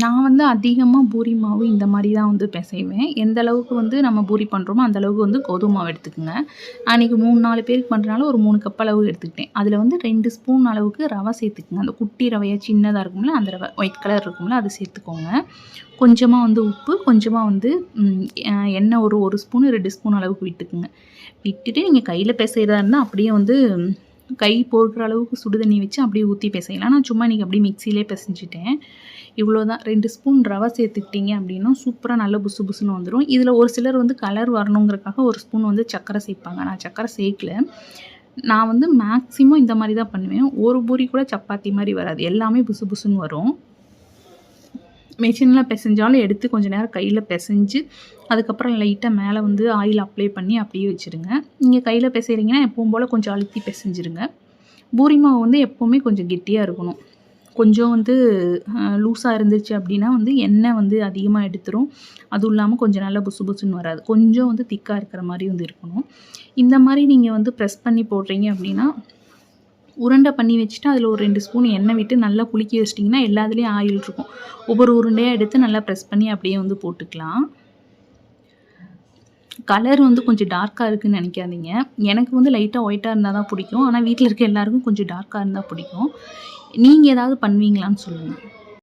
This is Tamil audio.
நான் வந்து அதிகமாக பூரி மாவு இந்த மாதிரி தான் வந்து பிசைவேன். எந்த அளவுக்கு வந்து நம்ம பூரி பண்ணுறோமோ அந்த அளவுக்கு வந்து கோதுமை மாவு எடுத்துக்கோங்க. அன்றைக்கி மூணு நாலு பேருக்கு பண்ணுறனால ஒரு மூணு கப் அளவு எடுத்துக்கிட்டேன். அதில் வந்து ரெண்டு ஸ்பூன் அளவுக்கு ரவை சேர்த்துக்குங்க. அந்த குட்டி ரவையாக சின்னதாக இருக்கும்ல அந்த ரவை ஒயிட் கலர் இருக்கும்ல அது சேர்த்துக்கோங்க. கொஞ்சமாக வந்து உப்பு கொஞ்சமாக வந்து எண்ணெய் ஒரு ஒரு ஸ்பூன் ரெண்டு ஸ்பூன் அளவுக்கு விட்டுக்குங்க. விட்டுட்டு நீங்கள் கையில் பிசைகிறதா இருந்தால் அப்படியே வந்து கை பொறுக்கிற அளவுக்கு சுடு தண்ணி வச்சு அப்படியே ஊற்றி பிசையலாம் நான் சும்மா இன்றைக்கி அப்படியே மிக்சிலே பிசைஞ்சிட்டேன். இவ்வளோ தான் ரெண்டு ஸ்பூன் ரவை சேர்த்துக்கிட்டீங்க அப்படின்னா சூப்பராக நல்ல புசு புசுன்னு வந்துடும் இதில் ஒரு சிலர் வந்து கலர் வரணுங்கிறக்காக ஒரு ஸ்பூன் வந்து சர்க்கரை சேர்ப்பாங்க. நான் சர்க்கரை சேர்க்கல. நான் வந்து மேக்ஸிமம் இந்த மாதிரி தான் பண்ணுவேன். ஒரு பூரி கூட சப்பாத்தி மாதிரி வராது. எல்லாமே புசு புசுன்னு வரும். மிஷினில் பிசைஞ்சாலும் எடுத்து கொஞ்சம் நேரம் கையில் பிசைஞ்சு அதுக்கப்புறம் லைட்டாக மேலே வந்து ஆயில் அப்ளை பண்ணி அப்படியே வச்சுருங்க. நீங்கள் கையில் பிசைறீங்கன்னா எப்பவும் போல் கொஞ்சம் அழுத்தி பிசைஞ்சிருங்க. பூரி மாவு வந்து எப்போவுமே கொஞ்சம் கெட்டியாக இருக்கணும். கொஞ்சம் வந்து லூஸாக இருந்துச்சு அப்படின்னா வந்து எண்ணெய் வந்து அதிகமாக எடுத்துரும். அதுவும் இல்லாமல் கொஞ்சம் நல்லா புசு புசுன்னு வராது. கொஞ்சம் வந்து திக்காக இருக்கிற மாதிரி வந்து இருக்கணும். இந்த மாதிரி நீங்கள் வந்து ப்ரெஸ் பண்ணி போடுறீங்க அப்படின்னா உருண்டை பண்ணி வச்சுட்டு அதில் ஒரு ரெண்டு ஸ்பூன் எண்ணெய் விட்டு நல்லா குலுக்கி வச்சிட்டிங்கன்னா எல்லாத்துலேயும் ஆயில் இருக்கும். ஒவ்வொரு உருண்டையாக எடுத்து நல்லா ப்ரெஸ் பண்ணி அப்படியே வந்து போட்டுக்கலாம். கலர் வந்து கொஞ்சம் டார்க்காக இருக்குதுன்னு நினைக்காதீங்க. எனக்கு வந்து லைட்டாக ஒயிட்டாக இருந்தால் தான் பிடிக்கும். ஆனால் வீட்டில் இருக்க எல்லாருக்கும் கொஞ்சம் டார்க்காக இருந்தால் பிடிக்கும். நீங்கள் ஏதாவது பண்ணுவீங்களான்னு சொல்லுங்கள்